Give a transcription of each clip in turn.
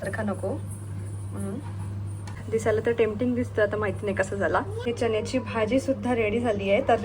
सारखा नको. म्हणून दिसायला तर टेम्पटिंग दिसतं आता माहिती नाही कसं झाला. हे चण्याची भाजी सुद्धा रेडी झाली आहे. तर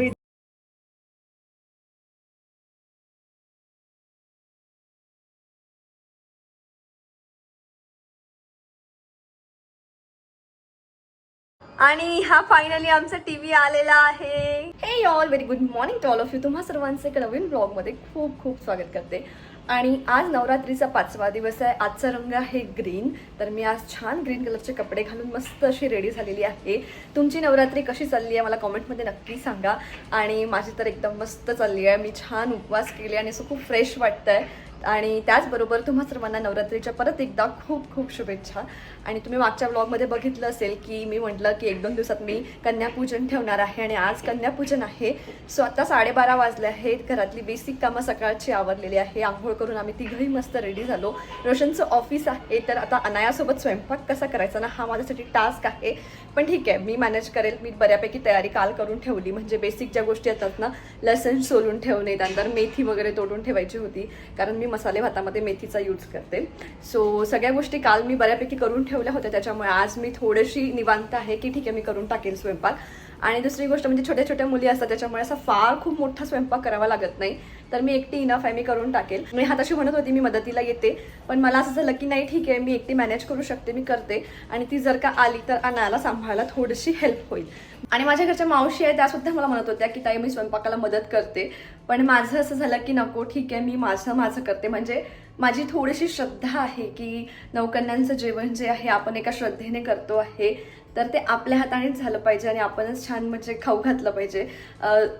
आणि हा फायनली आमचा टीव्ही आलेला आहे. हे all very good morning to all of you तुम्हा सर्वांचे एक नवीन ब्लॉगमध्ये खूप खूप स्वागत करते. आणि आज नवरात्रीचा पाचवा दिवस आहे. आजचा रंग आहे ग्रीन. तर मी आज छान ग्रीन कलरचे कपडे घालून मस्त अशी रेडी झालेली आहे. तुमची नवरात्री कशी चालली आहे? मला कॉमेंटमध्ये नक्की सांगा. आणि माझी तर एकदम मस्त चालली आहे. मी छान उपवास केले आणि असं खूप फ्रेश वाटतं आहे आणि त्याचबरोबर तुम्हा सर्वांना नवरात्रीच्या परत एकदा खूप खूप शुभेच्छा. आणि तुम्ही मागच्या ब्लॉगमध्ये बघितलं असेल की मी म्हटलं की एक दोन दिवसात मी कन्यापूजन ठेवणार आहे आणि आज कन्यापूजन आहे. सो आता साडेबारा वाजले आहेत. घरातली बेसिक कामं सकाळची आवरलेली आहे. आंघोळ करून आम्ही तिघही मस्त रेडी झालो. रोशनचं ऑफिस आहे तर आता अनायासोबत स्वयंपाक कसा करायचा ना हा माझ्यासाठी टास्क आहे. पण ठीक आहे मी मॅनेज करेल. मी बऱ्यापैकी तयारी काल करून ठेवली. म्हणजे बेसिक ज्या गोष्टी येतात ना लसण सोलून ठेवणे त्यानंतर मेथी वगैरे तोडून ठेवायची होती. कारण मी मसाले भातामध्ये मेथीचा यूज करते. सो सगळ्या गोष्टी काल मी बऱ्यापैकी करून ठेवल्या होत्या. त्याच्यामुळे आज मी थोडीशी निवांत आहे की ठीक आहे मी करून टाकेन स्वयंपाक. आणि दुसरी गोष्ट म्हणजे छोट्या छोट्या मुली असतात त्याच्यामुळे असा फार खूप मोठा स्वयंपाक करावा लागत नाही. तर मी एकटी इनफ आहे मी करून टाकेल. मी हाताशी म्हणत होती मी मदतीला येते. पण मला असं झालं की नाही ठीक आहे मी एकटी मॅनेज करू शकते मी करते. आणि ती जर का आली तर अनाला सांभाळायला थोडीशी हेल्प होईल. आणि माझ्या घरच्या मावशी आहे त्यासुद्धा मला म्हणत होत्या की ताई मी स्वयंपाकाला मदत करते. पण माझं असं झालं की नको ठीक आहे मी माझं माझं करते. म्हणजे माझी थोडीशी श्रद्धा आहे की नवकन्यांचं जेवण जे आहे आपण एका श्रद्धेने करतो आहे. तर ते आपल्या हातानेच झालं पाहिजे आणि आपणच छान म्हणजे खाऊ घातलं पाहिजे.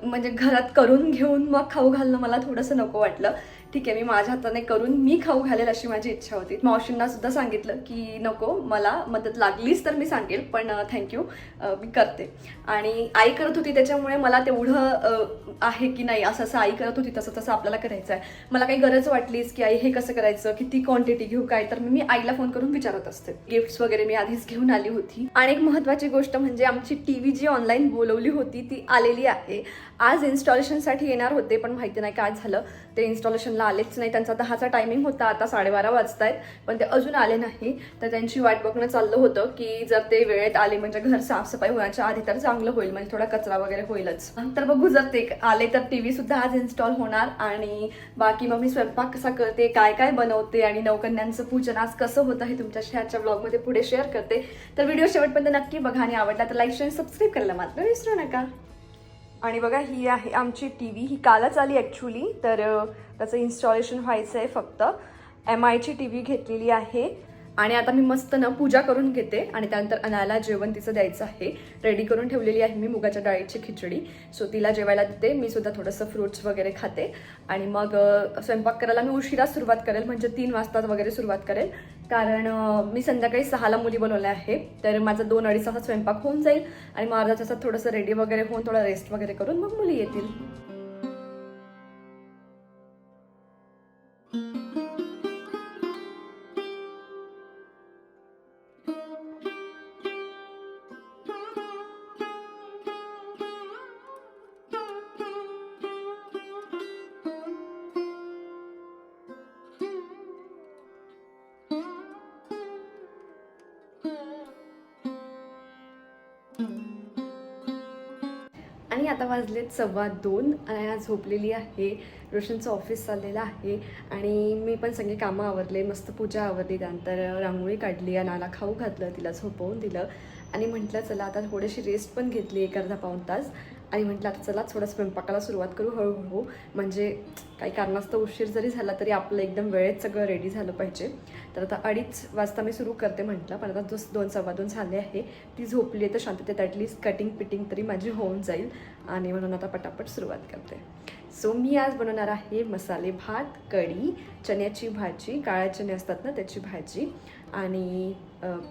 म्हणजे घरात करून घेऊन मग खाऊ घालणं मला थोडंसं नको वाटलं. ठीक आहे मी माझ्या हाताने करून मी खाऊ घालेल अशी माझी इच्छा होती. मावशींना सुद्धा सांगितलं की नको मला मदत लागलीच तर मी सांगेल पण थँक्यू मी करते. आणि आई करत होती त्याच्यामुळे मला तेवढं आहे की नाही असं असं आई करत होती तसं तसं आपल्याला करायचं आहे मला काही गरज वाटलीच की आई हे कसं करायचं किती क्वांटिटी घेऊ काय तर मी आईला फोन करून विचारत असते. गिफ्ट्स वगैरे मी आधीच घेऊन आली होती. आणि एक महत्वाची गोष्ट म्हणजे आमची टी व्ही जी ऑनलाईन बोलवली होती ती आलेली आहे. आज इन्स्टॉलेशनसाठी येणार होते पण माहिती नाही काय झालं. ते इन्स्टॉलेशनला आलेच नाही. त्यांचा दहाचा टायमिंग होता आता साडेबारा वाजतायत पण ते अजून आले नाही. तर त्यांची वाट बघणं चाललं होतं की जर ते वेळेत आले म्हणजे घर साफसफाई होण्याच्या आधी तर चांगलं होईल म्हणजे थोडा कचरा वगैरे होईलच. तर बघू जर ते आले तर टी व्ही सुद्धा आज इन्स्टॉल होणार. आणि बाकी मग मी स्वयंपाक कसा करते काय काय बनवते आणि नवकन्यांचं पूजन आज कसं होतं हे तुमच्याशी आजच्या ब्लॉगमध्ये पुढे शेअर करते. तर व्हिडिओ शेवटपर्यंत नक्की बघा आणि आवडला तर लाईक शेअर सबस्क्राईब करायला मात्र विसरू नका. आणि बघा ही आहे आमची टी व्ही ही कालच आली ॲक्च्युली तर त्याचं इन्स्टॉलेशन व्हायचं आहे फक्त. एम आयची टी व्ही घेतलेली आहे. आणि आता मी मस्त ना पूजा करून घेते आणि त्यानंतर अनाला जेवण तिचं द्यायचं आहे. रेडी करून ठेवलेली आहे मी मुगाच्या डाळीची खिचडी. सो तिला जेवायला देते. मी सुद्धा थोडंसं फ्रुट्स वगैरे खाते. आणि मग स्वयंपाक करायला मी उशिरा सुरुवात करेल. म्हणजे तीन वाजता वगैरे सुरुवात करेल. कारण मी संध्याकाळी सहाला मुली बनवल्या आहे. तर माझा दोन अडीच तासात स्वयंपाक होऊन जाईल. आणि मग अर्धा तासात थोडंसं रेडी वगैरे होऊन थोडा रेस्ट वगैरे करून मग मुली येतील. आणि आता वाजलेत सव्वा दोन आज झोपलेली आहे. रोशनचं ऑफिस चाललेलं आहे. आणि मी पण सगळे कामं आवरले. मस्त पूजा आवरली. त्यानंतर रांगोळी काढली. अनाला खाऊ घातलं. तिला झोपवून दिलं. आणि म्हटलं चला आता थोडीशी रेस्ट पण घेतली एक अर्धा पाऊण तास. आणि म्हटलं आता चला थोडं स्वयंपाकाला सुरुवात करू हळूहळू म्हणजे काही कारणास्तव उशीर जरी झाला तरी आपलं एकदम वेळेत सगळं रेडी झालं पाहिजे. तर आता अडीच वाजता मी सुरू करते म्हटलं पण आता जस दोन सव्वा दोन झाले आहे ती झोपली आहे तर शांततेत ॲटलीस्ट कटिंग पिटिंग तरी माझी होऊन जाईल आणि म्हणून आता पटापट सुरुवात करते. सो मी आज बनवणार आहे मसाले भात कढी चण्याची भाजी काळ्या चणे असतात ना त्याची भाजी. आणि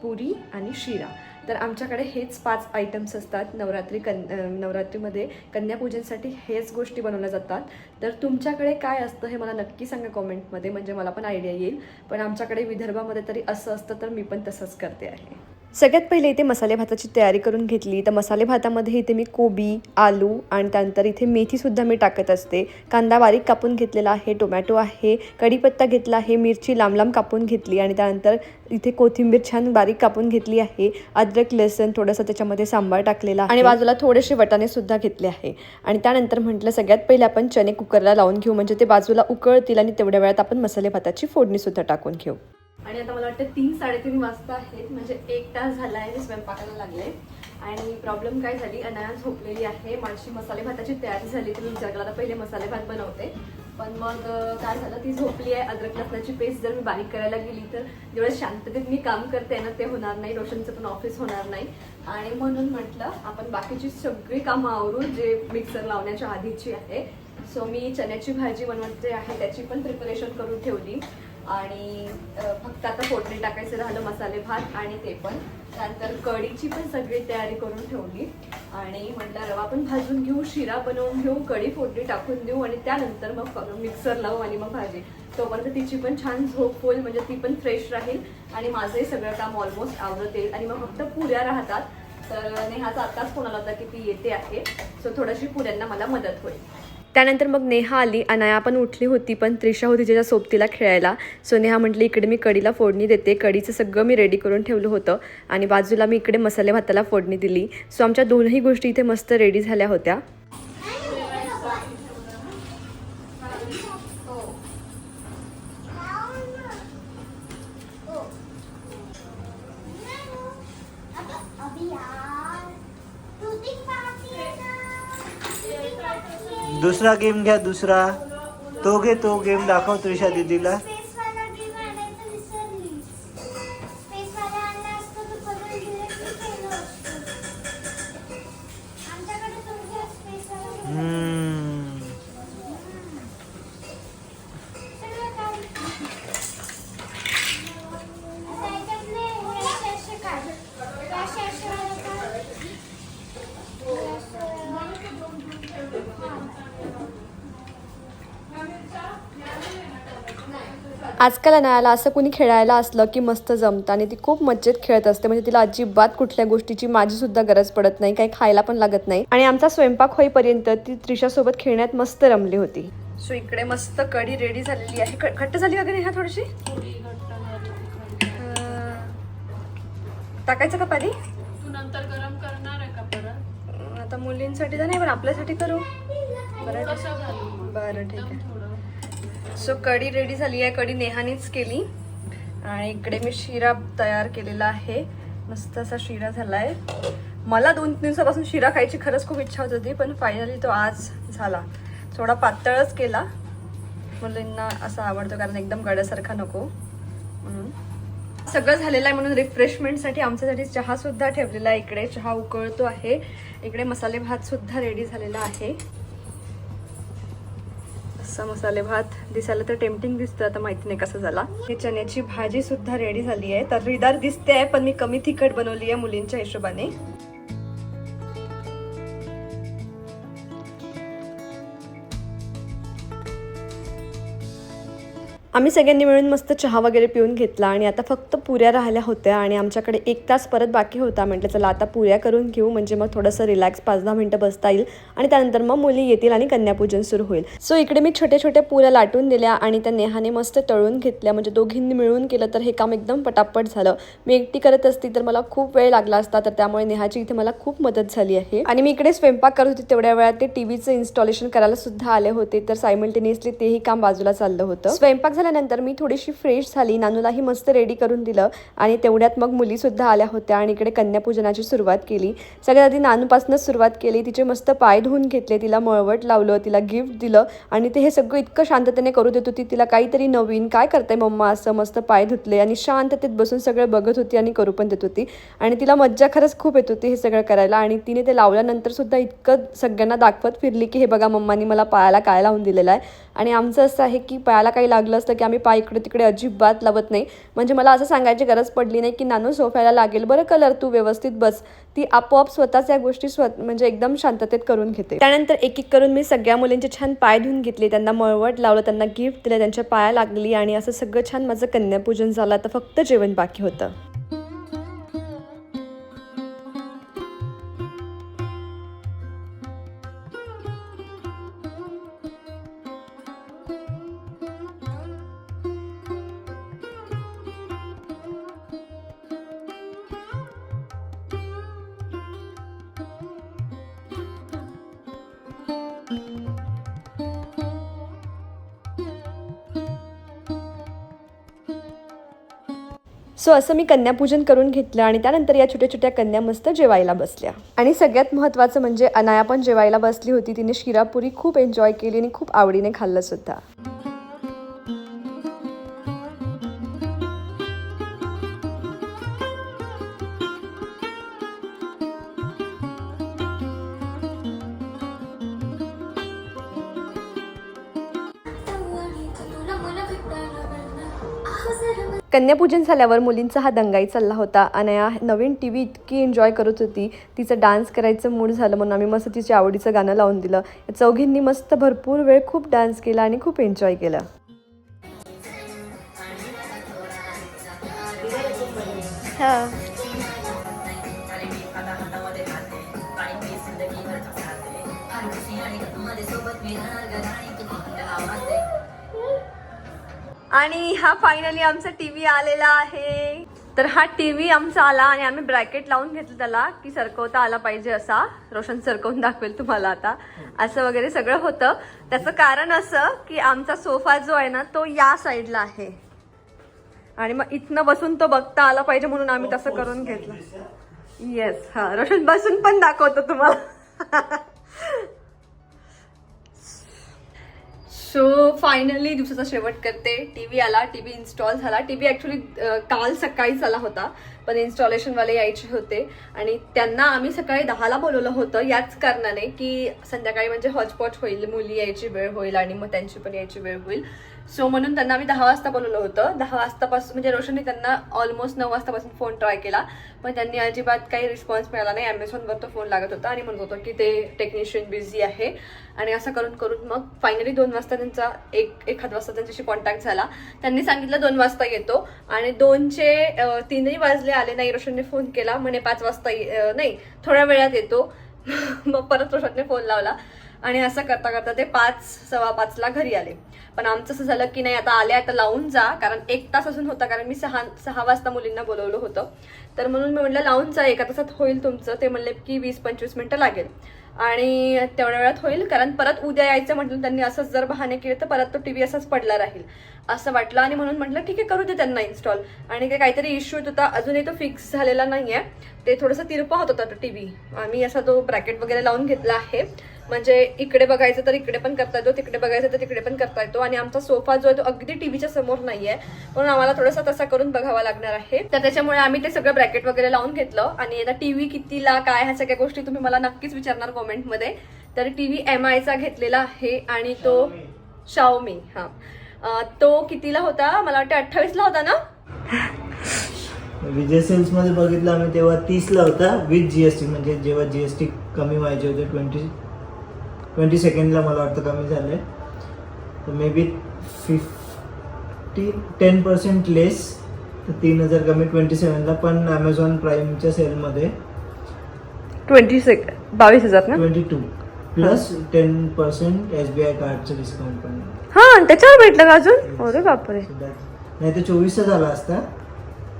पुरी आणि शिरा. तर आमच्याकडे हेच पाच आयटम्स असतात. नवरात्री कन नवरात्रीमध्ये कन्यापूजनसाठी हेच गोष्टी बनवल्या जातात. तर तुमच्याकडे काय असतं हे मला नक्की सांगा कॉमेंटमध्ये म्हणजे मला पण आयडिया येईल. पण आमच्याकडे विदर्भामध्ये तरी असं असतं तर मी पण तसंच करते आहे. सगळ्यात पहिले इथे मसाले भाताची तयारी करून घेतली. तर मसाले भातामध्ये इथे मी कोबी आलू आणि त्यानंतर इथे मेथीसुद्धा मी टाकत असते. कांदा बारीक कापून घेतलेला आहे टोमॅटो आहे कढीपत्ता घेतला आहे मिरची लांब लांब कापून घेतली आणि त्यानंतर इथे कोथिंबीर छान बारीक कापून घेतली आहे. अद्रक लसण थोडंसं त्याच्यामध्ये सांबार टाकलेला आणि बाजूला थोडेसे वटाणे सुद्धा घेतले आहे. आणि त्यानंतर म्हटलं सगळ्यात पहिले आपण चणे कुकरला लावून घेऊ. म्हणजे ते बाजूला उकळतील आणि तेवढ्या वेळात आपण मसाले भाताची फोडणीसुद्धा टाकून घेऊ. आणि आता मला वाटतं तीन साडेतीन वाजता आहेत म्हणजे एक तास झाला आहे मी स्वयंपाकाला लागले. आणि प्रॉब्लेम काय झाली? अनाया झोपलेली आहे. माझी मसाले भाताची तयारी झाली तर मी विचार आता पहिले मसाले भात बनवते. पण मग काय झालं? ती झोपली आहे. अद्रक लसणाची पेस्ट जर मी बारीक करायला गेली तर जेवढं शांततेत मी काम करते ना ते होणार नाही. रोशनचं पण ऑफिस होणार नाही. आणि म्हणून म्हटलं आपण बाकीची सगळी कामं आवरून जे मिक्सर लावण्याच्या आधीची आहे सो मी चण्याची भाजी बनवते आहे त्याची पण प्रिपरेशन करून ठेवली. आणि फक्त आता फोडणी टाकायचं राहिलं मसाले भात आणि ते पण. त्यानंतर कढीची पण सगळी तयारी करून ठेवली. आणि म्हटलं रवा पण भाजून घेऊ शिरा बनवून घेऊ कढी फोडणी टाकून देऊ आणि त्यानंतर मग मिक्सर लावू आणि मग भाजी. तोपर्यंत तिची पण छान झोप होईल म्हणजे ती पण फ्रेश राहील आणि माझंही सगळं काम ऑलमोस्ट आवरत येईल आणि मग फक्त पुऱ्या राहतात. तर नेहाचा आत्ताच फोन आला होता की ती येते आहे. सो थोडीशी पुऱ्यांना मला मदत होईल. त्यानंतर मग नेहा आली. अनाया पण उठली होती पण त्रिशा होती त्याच्या सोबतीला खेळायला. सो नेहा म्हटली इकडे मी कढीला फोडणी देते. कढीचं सगळं मी रेडी करून ठेवलं होतं आणि बाजूला मी इकडे मसाले भाताला फोडणी दिली. सो आमच्या दोनही गोष्टी इथे मस्त रेडी झाल्या होत्या. दुसरा गेम घ्या दुसरा. तो घे तो गेम दाखव त्रिशा दीदीला. आजकाल अनायाला असं कोणी खेळायला असलं की मस्त जमतं आणि ती खूप मज्जेत खेळत असते. म्हणजे तिला अजिबात कुठल्या गोष्टीची माझी सुद्धा गरज पडत नाही काही खायला पण लागत नाही. आणि आमचा स्वयंपाक होईपर्यंत ती त्रिशासोबत खेळण्यात मस्त रमली होती. सो इकडे मस्त कढी रेडी झालेली आहे. ख- घट्ट झाली वगैरे ह्या थोडीशी? टाकायचं का पाणी? तू नंतर गरम करणार आहे का परत? आता मुलींसाठी तर नाही पण आपल्यासाठी करू. बरं? बरं ठीक आहे. सो कढी रेडी झाली आहे. कढी नेहानीच केली. आणि इकडे मी शिरा तयार केलेला आहे. मस्त असा शिरा झाला आहे मला दोन तीन दिवसापासून शिरा खायची खरंच खूप इच्छा होत होती पण फायनली तो आज झाला. थोडा पातळच केला. मुलींना असा आवडतो कारण एकदम गड्यासारखा नको. म्हणून. सगळं झालेलं आहे म्हणून रिफ्रेशमेंटसाठी आमच्यासाठी चहा सुद्धा ठेवलेला आहे. इकडे चहा उकळतो आहे. इकडे मसाले भात सुद्धा रेडी झालेला आहे. असा मसाले भात दिसायला तर टेम्पटिंग दिसतं आता माहिती नाही कसं झाला. हे चण्याची भाजी सुद्धा रेडी झाली आहे रिदार दिसते आहे पण मी कमी तिखट बनवली आहे मुलींच्या हिशोबाने. आम्ही सगळ्यांनी मिळून मस्त चहा वगैरे पिऊन घेतला आणि आता फक्त पुऱ्या राहिल्या होत्या आणि आमच्याकडे एक तास परत बाकी होता. म्हटलं चला आता पुऱ्या करून घेऊ म्हणजे मग थोडंसं रिलॅक्स पाच दहा मिनटं बसता येईल आणि त्यानंतर मग मुली येतील आणि कन्यापूजन सुरू होईल. सो इकडे मी छोट्या छोट्या पुऱ्या लाटून दिल्या आणि त्या नेहाने मस्त तळून घेतल्या. म्हणजे दोघींनी मिळून केलं तर हे काम एकदम पटापट झालं. मी एकटी करत असती तर मला खूप वेळ लागला असता तर त्यामुळे नेहाची इथे मला खूप मदत झाली आहे. आणि मी इकडे स्वयंपाक करत होती तेवढ्या वेळात. ते टीव्हीचं इन्स्टॉलेशन करायला सुद्धा आले होते तर सायमल्टेनियसली तेही काम बाजूला चाललं होतं. स्वयंपाक झाल्यानंतर मी थोडीशी फ्रेश झाली. नानूलाही मस्त रेडी करून दिलं आणि तेवढ्यात मग मुली सुद्धा आल्या होत्या आणि इकडे कन्यापूजनाची सुरुवात केली. सगळ्यात आधी नानूपासूनच सुरुवात केली. तिचे मस्त पाय धुवून घेतले. तिला मळवट लावलं तिला गिफ्ट दिलं आणि ते हे सगळं इतकं शांततेने करू देत होती. तिला काहीतरी नवीन काय करते मम्मा? असं मस्त पाय धुतले आणि शांततेत बसून सगळं बघत होती आणि करू पण देत होती. आणि तिला मज्जा खरंच खूप येत होती हे सगळं करायला आणि तिने ते लावल्यानंतर सुद्धा इतकं सगळ्यांना दाखवत फिरली की हे बघा मम्मानी मला पायाला काय लावून दिलेलं आहे? आणि आमचं असं आहे की पायाला काही लागलं असतं की आम्ही पाय इकडे तिकडे अजिबात लावत नाही. म्हणजे मला असं सांगायची गरज पडली नाही की नानू सोफ्याला लागेल. बरं कलर तू व्यवस्थित बस. ती आपोआप स्वतःच या गोष्टी स्व म्हणजे एकदम शांततेत करून घेते. त्यानंतर एक एक करून मी सगळ्या मुलींचे छान पाय धुवून घेतले. त्यांना मळवट लावलं त्यांना गिफ्ट दिलं त्यांच्या पाया लागली आणि असं सगळं छान माझं कन्यापूजन झालं. तर फक्त जेवण बाकी होतं. सो असं मी कन्यापूजन करून घेतलं आणि त्यानंतर या छोट्या छोट्या कन्या मस्त जेवायला बसल्या. आणि सगळ्यात महत्त्वाचं म्हणजे अनाया पण जेवायला बसली होती. तिने शिरापुरी खूप एन्जॉय केली आणि खूप आवडीने खाल्लं सुद्धा. कन्यापूजन झाल्यावर मुलींचा हा दंगाई चालला होता. अनया नवीन टी व्ही इतकी एन्जॉय करत होती. तिचं डान्स करायचं मूड झालं म्हणून आम्ही मस्त तिच्या आवडीचं गाणं लावून दिलं. या चौघींनी मस्त भरपूर वेळ खूप डान्स केला आणि खूप एन्जॉय केलं. हां. आणि हा फायनली आमचा टीव्ही आलेला आहे. तर हा टीव्ही आमचा आला आणि आम्ही ब्रॅकेट लावून घेतलं त्याला की सरकवता आला पाहिजे असा. रोशन सरकवून दाखवेल तुम्हाला आता. असं वगैरे सगळं होतं. त्याचं कारण असं की आमचा सोफा जो आहे ना तो या साईडला आहे. आणि मग इथनं बसून तो बघता आला पाहिजे म्हणून आम्ही तसं करून घेतलं. येस हा. रोशन बसून पण दाखवतो तुम्हाला. सो फायनली दिवसाचा शेवट करते. टी व्ही आला टी व्ही इन्स्टॉल झाला. टी व्ही ॲक्च्युली काल सकाळीच आला होता. पण इन्स्टॉलेशनवाले यायचे होते. आणि त्यांना आम्ही सकाळी दहाला बोलवलं होतं याच कारणाने की संध्याकाळी म्हणजे हॉटस्पॉट होईल मुली यायची वेळ होईल आणि मग त्यांची पण यायची वेळ होईल. सो म्हणून त्यांना आम्ही दहा वाजता बोलवलं होतं. दहा वाजतापासून म्हणजे रोशनने त्यांना ऑलमोस्ट नऊ वाजतापासून फोन ट्राय केला. पण त्यांनी अजिबात काही रिस्पॉन्स मिळाला नाही. ॲमेझॉनवर तो फोन लागत होता आणि म्हणत होतं की ते टेक्निशियन बिझी आहे. आणि असं करून करून मग फायनली दोन वाजता त्यांचा एक एखाद वाजता त्यांच्याशी कॉन्टॅक्ट झाला. त्यांनी सांगितलं दोन वाजता येतो. आणि दोनचे तीनही वाजले आले नाही रोशनने फोन केला. म्हणे पाच वाजता नाही थोड्या वेळात येतो. मग परत रोशनने फोन लावला. आणि असं करता करता ते पाच सव्वा पाचला घरी आले. पण आमचं असं झालं की नाही आता आले आता लावून जा. कारण एक तास अजून होता कारण मी सहा सहा वाजता मुलींना बोलवलं होतं. तर म्हणून मी म्हटलं लावून जा एका तासात होईल तुमचं. ते म्हणले की वीस पंचवीस मिनटं लागेल. आणि तेवढ्या वेळात होईल कारण परत उद्या यायचं म्हटलं त्यांनी असंच जर बहाणे केले तर परत तो टी व्ही असाच पडला राहील. असं वाटलं. आणि म्हणून म्हटलं ठीक आहे करू दे त्यांना इन्स्टॉल आणि ते काहीतरी इश्यू येत होता. अजूनही तो फिक्स झालेला नाही आहे ते थोडंसं तिरपा होत होता तो टी व्ही आम्ही असा तो ब्रॅकेट वगैरे लावून घेतला आहे. म्हणजे इकडे बघायचं तर इकडे पण करता येतो तिकडे बघायचं तर तिकडे पण करता येतो. आणि आमचा सोफा जो आहे तो अगदी टीव्हीच्या समोर नाहीये. म्हणून आम्हाला थोडासा तसा करून बघावा लागणार आहे. तर त्याच्यामुळे आम्ही ते सगळं ब्रॅकेट वगैरे लावून घेतलं. आणि आता टीव्ही कितीला काय ह्या सगळ्या गोष्टी तुम्ही मला नक्कीच विचारणार कॉमेंटमध्ये तर टीव्ही एम आयचा घेतलेला आहे. आणि तो शाओमी हा. तो कितीला होता? मला वाटतं अठ्ठावीसला होता ना? विजय सेल्समध्ये बघितलं आम्ही तेव्हा तीसला होता विथ जीएसटी म्हणजे जेव्हा जीएसटी कमी व्हायचे होते ट्वेंटी ट्वेंटी सेकंडला मला वाटतं कमी झाले. तर maybe fifty ten percent less तर तीन हजार कमी ट्वेंटी सेवनला पण ॲमेझॉन प्राईमच्या सेलमध्ये ट्वेंटी सेक बावीस हजार ना twenty two plus ten percent S B I कार्डचं डिस्काउंट पण. हा त्याच्यावर भेटलं का अजून? अरे बापरे. नाही तर चोवीसचा झाला असता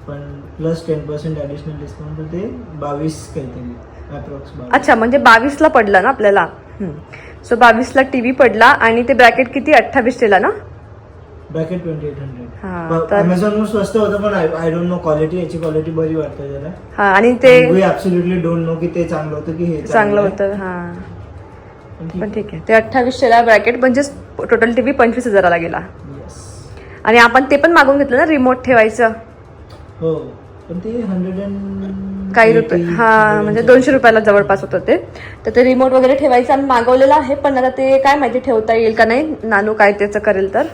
पण plus ten percent additional discount तर ते बावीस काहीतरी अप्रॉक्स अच्छा म्हणजे बावीसला पडला ना आपल्याला? सो बावीसला टीव्ही पडला आणि ते ब्रॅकेट किती? अठ्ठावीस ला ना? ब्रॅकेट ट्वेंटी एट हा, हंड्रेड तर- अमेझॉनवर स्वस्त होतं पण आय डोंट नो क्वालिटी याची क्वालिटी बरी वाटते जरा. हा आणि ते वी डोंट नो की ते चांगलं होतं की हे चांगलं. होतं हा. पण ठीक आहे. ते अठ्ठावीसशे ला ब्रॅकेट म्हणजे टोटल टीव्ही पंचवीस हजाराला गेला. आणि आपण ते पण मागून घेतलं ना रिमोट ठेवायचं. हो पण ते हंड्रेड अँड काही रुपये हा म्हणजे दोनशे रुपयाला जवळपास होतं ते. तर ते रिमोट वगैरे ठेवायचं आम्ही मागवलेलं आहे पण आता ते काय माहिती ठेवता येईल का नाही नानू काय त्याचं करेल तर.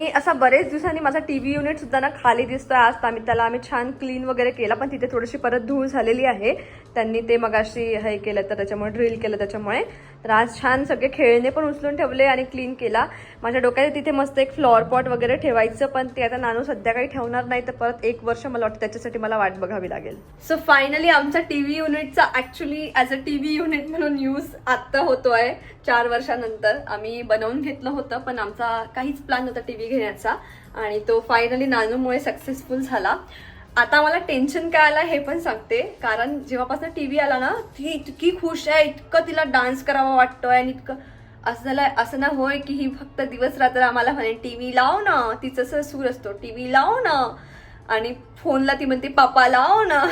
मी असा बरेच दिवसांनी माझा टी व्ही युनिट सुद्धा ना खाली दिसतोय. आज आम्ही त्याला आम्ही छान क्लीन वगैरे केला पण तिथे थोडीशी परत धूळ झालेली आहे. त्यांनी ते मगाशी हे केलं तर त्याच्यामुळे ड्रिल केलं त्याच्यामुळे. तर आज छान सगळे खेळणे पण उचलून ठेवले आणि क्लीन केला. माझ्या डोक्यात तिथे मस्त एक फ्लॉवर पॉट वगैरे ठेवायचं पण ते आता नानू सध्या काही ठेवणार नाही तर परत एक वर्ष मला वाटतं त्याच्यासाठी मला वाट बघावी लागेल. सो फायनली आमचा टीव्ही युनिटचा actually as a TV unit म्हणून यूज आत्ता होतो आहे चार वर्षानंतर. आम्ही बनवून घेतलं होतं पण आमचा काहीच प्लॅन नव्हता टीव्ही घेण्याचा. आणि तो फायनली नानूमुळे सक्सेसफुल झाला. आता मला टेन्शन काय आलं हे पण सांगते. कारण जेव्हापासून टी व्ही आला ना ती इतकी खुश आहे इतकं तिला डान्स करावा वाटतोय आणि इतकं असं झालं असं ना होय की ही फक्त दिवस रात्र आम्हाला म्हणे टीव्ही लाव ना तिचं असं सूर असतो टीव्ही लाव ना. आणि फोनला ती म्हणते पापा लाव ना.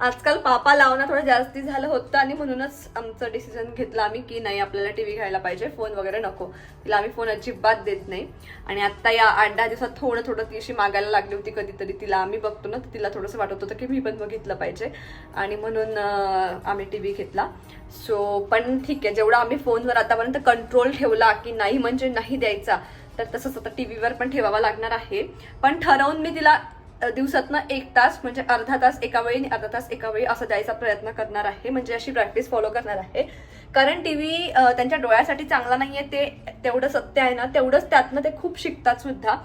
आजकाल पापा लावणं थोडं जास्ती झालं होतं आणि म्हणूनच आमचं डिसिजन घेतलं आम्ही की नाही आपल्याला टी व्ही घ्यायला पाहिजे फोन वगैरे नको. तिला आम्ही फोन अजिबात देत नाही. आणि आत्ता या आठ दहा दिवसात थोडं थोडं ती अशी मागायला लागली होती कधीतरी. तिला आम्ही बघतो ना तर तिला थोडंसं वाटत होतं की मी पण बघितलं पाहिजे. आणि म्हणून आम्ही टी व्ही घेतला. सो पण ठीक आहे जेवढा आम्ही फोनवर आतापर्यंत कंट्रोल ठेवला की नाही म्हणजे नाही द्यायचा तर तसंच आता टी व्हीवर पण ठेवावा लागणार आहे. पण ठरवून मी तिला दिवसातनं एक तास म्हणजे अर्धा तास एका वेळी आणि अर्धा तास एका वेळी असं द्यायचा प्रयत्न करणार आहे. म्हणजे अशी प्रॅक्टिस फॉलो करणार आहे. कारण टी व्ही त्यांच्या डोळ्यासाठी चांगला नाही आहे ते तेवढं सत्य आहे ना तेवढंच त्यातनं ते खूप शिकतात सुद्धा.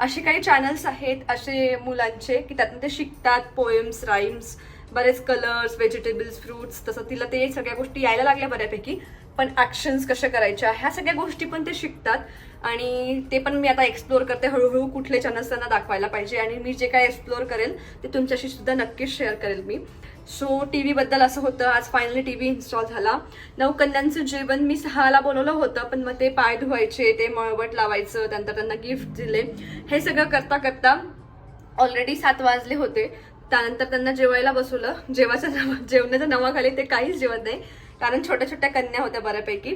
असे काही चॅनल्स आहेत असे मुलांचे की त्यातनं ते शिकतात पोएम्स राईम्स बरेच कलर्स व्हेजिटेबल्स फ्रुट्स तसं तिला ते सगळ्या गोष्टी यायला लागल्या बऱ्यापैकी. पण ॲक्शन्स कशा करायच्या ह्या सगळ्या गोष्टी पण ते शिकतात. आणि ते पण मी आता एक्सप्लोर करते. हळूहळू कुठले चॅनल्स त्यांना दाखवायला पाहिजे आणि मी जे काय एक्सप्लोर करेल ते तुमच्याशी सुद्धा नक्कीच शेअर करेल मी. सो टी व्हीबद्दल असं होतं. आज फायनली टी व्ही इन्स्टॉल झाला. नवकन्यांचं जेवण मी सहाला बोलवलं होतं पण मग ते पाय धुवायचे ते मळवट लावायचं त्यानंतर त्यांना गिफ्ट दिले. हे सगळं करता करता ऑलरेडी सात वाजले होते. त्यानंतर त्यांना जेवायला बसवलं. जेवाच्या नावा जेवणाच्या नावाखाली ते काहीच जेवत नाही. कारण छोट्या छोट्या कन्या होत्या बऱ्यापैकी.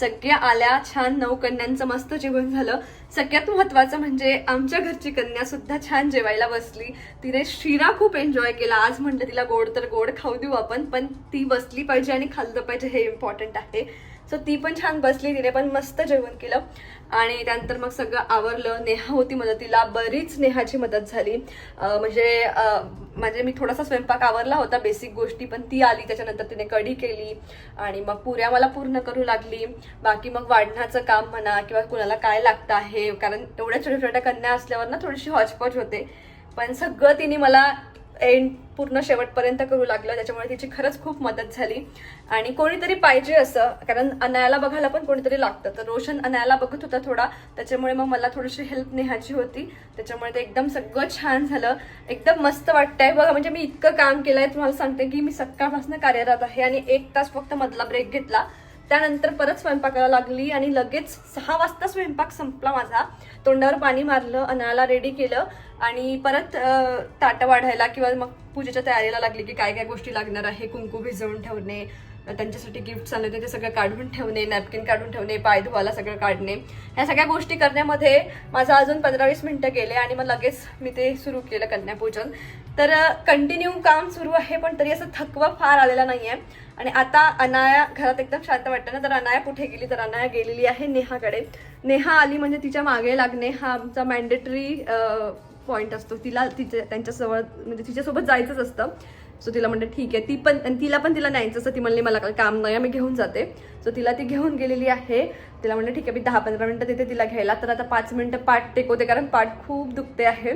सगळ्या आल्या छान नऊ कन्यांचं मस्त जेवण झालं. सगळ्यात महत्वाचं म्हणजे आमच्या घरची कन्या सुद्धा छान जेवायला बसली. तिने शिरा खूप एन्जॉय केला. आज म्हणलं तिला गोड तर गोड खाऊ देऊ आपण पण ती बसली पाहिजे आणि खाल्लं पाहिजे हे इम्पॉर्टंट आहे. सो ती पण छान बसली तिने पण मस्त जेवण केलं. आणि त्यानंतर मग सगळं आवरलं. नेहा होती मदतीला. बरीच नेहाची मदत झाली. म्हणजे म्हणजे मी थोडासा स्वयंपाक आवरला होता बेसिक गोष्टी पण ती आली. त्याच्यानंतर तिने कढी केली. आणि मग पुऱ्या मला पूर्ण करू लागली. बाकी मग वाढण्याचं काम म्हणा किंवा कुणाला काय लागतं आहे कारण एवढ्या छोट्या छोट्या कन्या असल्यावर ना थोडीशी हॉचपॉच होते. पण सगळं तिने मला एंड पूर्ण शेवटपर्यंत करू लागलं. त्याच्यामुळे तिची खरंच खूप मदत झाली. आणि कोणीतरी पाहिजे असं कारण अनायाला बघायला पण कोणीतरी लागतं. तर रोशन अनायाला बघत होता थोडा. त्याच्यामुळे मग मला थोडीशी हेल्प नेहाची होती. त्याच्यामुळे ते एकदम सगळं छान झालं. एकदम मस्त वाटतंय. बघा म्हणजे मी इतकं काम केलंय तुम्हाला सांगते की मी सकाळपासून कार्यरत आहे आणि एक तास फक्त मधला ब्रेक घेतला. त्यानंतर परत स्वयंपाकाला लागली आणि लगेच सहा वाजता स्वयंपाक संपला माझा. तोंडावर पाणी मारलं अनाला रेडी केलं. आणि परत ताटं वाढायला किंवा मग पूजेच्या तयारीला लागली की काय काय गोष्टी लागणार आहे कुंकू भिजवून ठेवणे त्यांच्यासाठी गिफ्ट आणले ते सगळं काढून ठेवणे नॅपकिन काढून ठेवणे पाय धुवायला सगळं काढणे. ह्या सगळ्या गोष्टी करण्यामध्ये माझं अजून पंधरा वीस मिनटं गेले आणि मग लगेच मी ते सुरू केलं कन्यापूजन. तर कंटिन्यू काम सुरू आहे पण तरी असं थकवा फार आलेला आहे आणि आता अनाया घरात एकदम शांत वाटतं ना तर अनाया कुठे गेली? तर अनाया गेलेली आहे नेहाकडे. नेहा आली म्हणजे तिच्यामागे लागणे हा आमचा मॅन्डेटरी पॉईंट असतो. तिला तिच्या त्यांच्यासोबत म्हणजे तिच्यासोबत जायचंच असतं. सो तिला म्हणते ठीक आहे. ती पण तिला पण तिला न्यायचं असं ती म्हणली मला काही काम नाही आहे, मी घेऊन जाते. सो तिला ती घेऊन गेलेली आहे. तिला म्हणलं ठीक आहे मी दहा पंधरा मिनटं तिथे तिला घ्यायला. तर आता पाच मिनटं पाठ टेकवते कारण पाठ खूप दुखते आहे.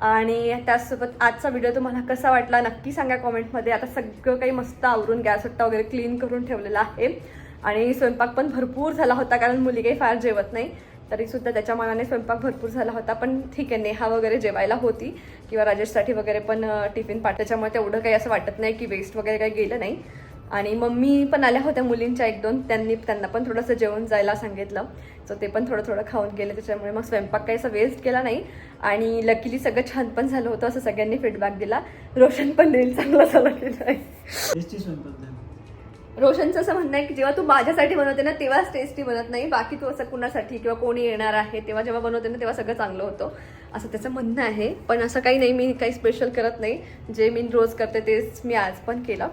आणि त्याचसोबत आजचा व्हिडिओ तुम्हाला कसा वाटला नक्की सांगा कॉमेंटमध्ये. आता सगळं काही मस्त आवरून गॅस वट्टा वगैरे क्लीन करून ठेवलेला आहे. आणि स्वयंपाक पण भरपूर झाला होता कारण मुली काही फार जेवत नाही. तरी सुद्धा त्याच्या मनाने स्वयंपाक भरपूर झाला होता पण ठीक आहे नेहा वगैरे जेवायला होती किंवा राजेशसाठी वगैरे पण टिफिन पाठ त्याच्यामुळे तेवढं काही असं वाटत नाही की वेस्ट वगैरे काही गेलं नाही. आणि मम्मी पण आल्या होत्या मुलींच्या एक दोन त्यांनी त्यांना पण थोडंसं जेवण जायला सांगितलं. सो ते पण थोडं थोडं खाऊन गेले त्याच्यामुळे मग स्वयंपाक काही असं वेस्ट केला नाही. आणि लकीली सगळं छान पण झालं होतं असं सगळ्यांनी फीडबॅक दिला. रोशन पण देईल चांगला झाला की नाही स्वयंपाक रोशनचं असं म्हणणं आहे की जेव्हा तू माझ्यासाठी बनवते ना तेव्हाच टेस्टी बनत नाही. बाकी तू असं कुणासाठी किंवा कोणी येणार आहे तेव्हा जेव्हा बनवते ना तेव्हा सगळं चांगलं होतं. असं त्याचं म्हणणं आहे. पण असं काही नाही मी काही स्पेशल करत नाही. जे मी रोज करते तेच मी आज पण केलं.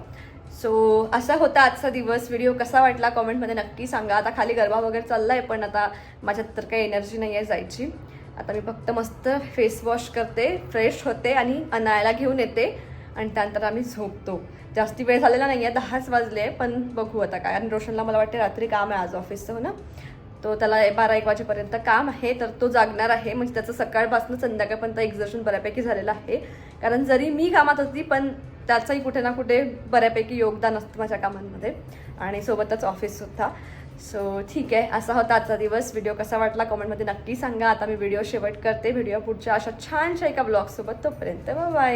सो असा होता आजचा दिवस. व्हिडिओ कसा वाटला कॉमेंटमध्ये नक्की सांगा. आता खाली गरबा वगैरे चालला आहे पण आता माझ्यात तर काही एनर्जी नाही आहे जायची. आता मी फक्त मस्त फेस वॉश करते फ्रेश होते आणि अनायला घेऊन येते. आणि त्यानंतर आम्ही झोपतो. जास्ती वेळ झालेला नाही आहे दहाच वाजले पण बघू आता काय. आणि रोशनला मला वाटते रात्री काम आहे आज ऑफिसचं हो ना? तो त्याला बारा एक वाजेपर्यंत काम आहे तर तो जागणार आहे. म्हणजे त्याचं सकाळपासून संध्याकाळपर्यंत एक्झर्शन बऱ्यापैकी झालेलं आहे. कारण जरी मी कामात असती पण त्याचंही कुठे ना कुठे बऱ्यापैकी योगदान असतं माझ्या कामांमध्ये. आणि सोबतच ऑफिससुद्धा सो ठीक आहे. असा होता आजचा दिवस. व्हिडिओ कसा वाटला कमेंटमध्ये नक्की सांगा. आता मी व्हिडिओ शेवट करते. व्हिडिओ पुढच्या अशा छानशा एका ब्लॉगसोबत तोपर्यंत बाय